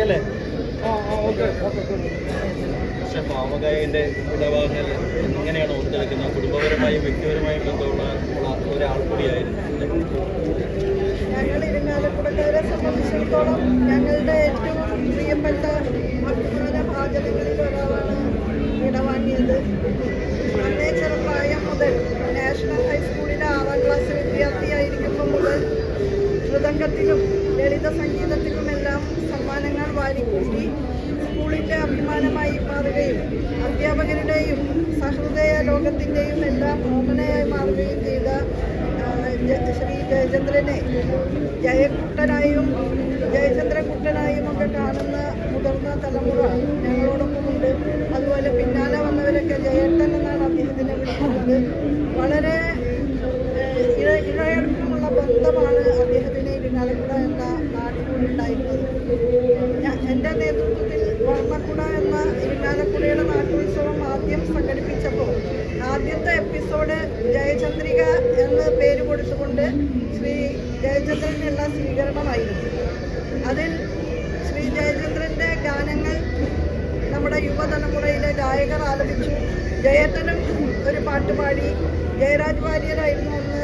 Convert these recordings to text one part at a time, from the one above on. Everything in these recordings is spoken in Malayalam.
അല്ലേ? പക്ഷെ ഇടപാടുകൾ എങ്ങനെയാണ് ഓർത്തെടുക്കുന്നത് കുടുംബപരമായും വ്യക്തിപരമായും ബന്ധമുള്ള ഒരാൾ കൂടിയായിരുന്നു. ഞങ്ങൾ ഇരിങ്ങാലക്കുടക്കാരെ സംബന്ധിച്ചിടത്തോളം ഞങ്ങളുടെ ഏറ്റവും സംഗീതത്തിലുമെല്ലാം സമ്മാനങ്ങൾ വാരിക്കൂട്ടി സ്കൂളിന്റെ അഭിമാനമായി മാറുകയും അധ്യാപകരുടെയും സഹൃദയ ലോകത്തിന്റെയും എല്ലാം ഓമനയായി മാറുകയും ചെയ്ത ശ്രീ ജയചന്ദ്രനെ ജയക്കുട്ടനായും ജയചന്ദ്രക്കുട്ടനായും ഒക്കെ കാണുന്ന മുതിർന്ന തലമുറ ഞങ്ങളോടൊപ്പമുണ്ട്. അതുപോലെ പിന്നാലെ വന്നവരൊക്കെ ജയേട്ടൻ എന്നാണ് അദ്ദേഹത്തിനെ വിളിക്കുന്നത്. വളരെ ഇഴയടക്കമുള്ള ബന്ധമാണ് അദ്ദേഹത്തിന് ഇരിങ്ങാലക്കുട എന്ന നാട്ടിലുണ്ടായിരുന്നത് ഞാൻ എന്റെ നേതൃത്വത്തിൽ വർണക്കുട എന്ന ഇരിങ്ങാലക്കുടയുടെ നാട്ടുത്സവം ആദ്യം സംഘടിപ്പിച്ചപ്പോൾ ആദ്യത്തെ എപ്പിസോഡ് ജയചന്ദ്രിക എന്ന് പേര് കൊടുത്തുകൊണ്ട് ശ്രീ ജയചന്ദ്രനുള്ള സ്വീകരണമായിരുന്നു. അതിൽ ശ്രീ ജയചന്ദ്രന്റെ ഗാനങ്ങൾ നമ്മുടെ യുവതലമുറയിലെ ഗായകർ ആലപിച്ചു. ജയേട്ടനും ഒരു പാട്ട് പാടി ജയരാജ് വാര്യരായിരുന്നു അന്ന്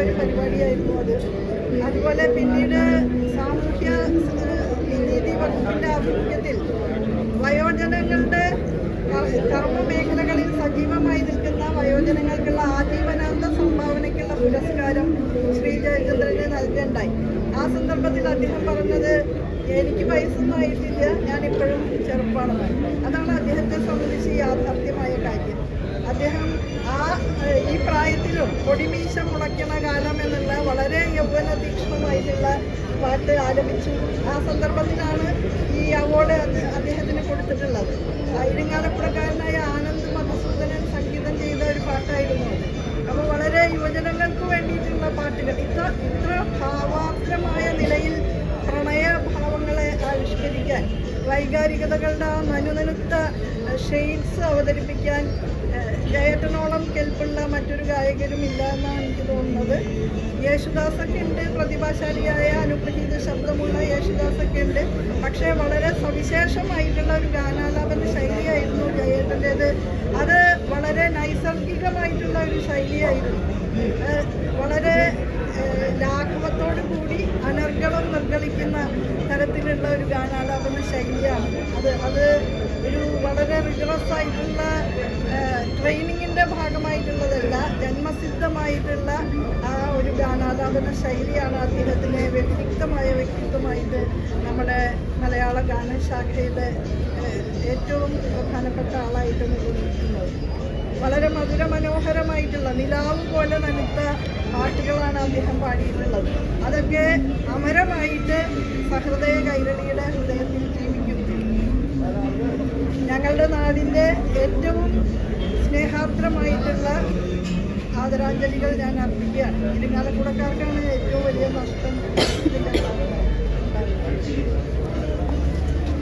ഒരു പരിപാടിയായിരുന്നു അത്. അതുപോലെ പിന്നീട് സാമൂഹ്യ നീതി വകുപ്പിന്റെ ആഭിമുഖ്യത്തിൽ വയോജനങ്ങളുടെ കർമ്മ മേഖലകളിൽ സജീവമായി നിൽക്കുന്ന വയോജനങ്ങൾക്കുള്ള ആജീവനാന്ത സംഭാവനയ്ക്കുള്ള പുരസ്കാരം ശ്രീ ജയചന്ദ്രന് നൽകേണ്ടായി. ആ സന്ദർഭത്തിൽ അദ്ദേഹം പറഞ്ഞത് എനിക്ക് വയസ്സൊന്നും ആയിട്ടില്ല ഞാനിപ്പോഴും ചെറുപ്പമാണ് അതാണ് അദ്ദേഹത്തെ സംബന്ധിച്ച് യാഥാർത്ഥ്യമായ കാര്യം. അദ്ദേഹം കൊടിമീശ മുളയ്ക്കണ കാലം എന്നുള്ള വളരെ യൗവന തീക്ഷ്ണമായിട്ടുള്ള പാട്ട് ആരംഭിച്ചു ആ സന്ദർഭത്തിലാണ് ഈ അവാർഡ് അദ്ദേഹത്തിന് കൊടുത്തിട്ടുള്ളത്. ഇരിങ്ങാലപ്പുറക്കാരനായ ആനന്ദ് മധുസൂദനൻ സംഗീതം ചെയ്ത ഒരു പാട്ടായിരുന്നു അപ്പോൾ വളരെ യുവജനങ്ങൾക്ക് വേണ്ടിയിട്ടുള്ള പാട്ടുകൾ. ഇത്ര ഇത്ര ഭാവാർദ്രമായ നിലയിൽ പ്രണയഭാവങ്ങളെ ആവിഷ്കരിക്കാൻ വൈകാരികതകളുടെ ആ നനുനനുത്ത ഷെയ്ഡ്സ് അവതരിപ്പിക്കാൻ ജയറ്റനോളം കെൽപ്പുള്ള മറ്റൊരു ഗായകരും ഇല്ല എന്നാണ് എനിക്ക് തോന്നുന്നത്. യേശുദാസൊക്കെ ഉണ്ട് പ്രതിഭാശാലിയായ അനുഗ്രഹീത ശബ്ദമുള്ള യേശുദാസൊക്കെ ഉണ്ട്. പക്ഷേ വളരെ സവിശേഷമായിട്ടുള്ള ഒരു ഗാനാലാപന ശൈലിയായിരുന്നു ജയേട്ടന്റേത് അത് വളരെ നൈസർഗികമായിട്ടുള്ള ഒരു ശൈലിയായിരുന്നു. വളരെ ലാഘവത്തോടു കൂടി അനർഗളം നിർഗളിക്കുന്ന തരത്തിലുള്ള ഒരു ഗാനാലാപന ശൈലിയാണ് അത്. അത് ഒരു വളരെ റിഗറസ് ആയിട്ടുള്ള ട്രെയിനിങ്ങിന്റെ ഭാഗമായിട്ടുള്ളതല്ല ജന്മസിദ്ധമായിട്ടുള്ള ആ ഒരു ഗാനാലാപന ശൈലിയാണ് അദ്ദേഹത്തിന് വ്യക്തിത്വമായ വ്യക്തിത്വമായിട്ട് നമ്മുടെ മലയാള ഗാനശാഖയുടെ ഏറ്റവും പ്രധാനപ്പെട്ട ആളായിട്ട് നിലനിൽക്കുന്നത്. വളരെ മധുര മനോഹരമായിട്ടുള്ള നിലാവ് പോലെ നനുത്ത പാട്ടുകളാണ് അദ്ദേഹം പാടിയിട്ടുള്ളത്. അതൊക്കെ അമരമായിട്ട് സഹൃദയ കൈരളിയുടെ ഹൃദയത്തിൽ ജീവിക്കും ഞങ്ങളുടെ നാടിന്റെ ഏറ്റവും സ്നേഹാർദ്രമായിട്ടുള്ള ആദരാഞ്ജലികൾ ഞാൻ അർപ്പിക്കുകയാണ് ഇരിങ്ങാലക്കുടക്കാർക്കാണ് ഏറ്റവും വലിയ നഷ്ടം.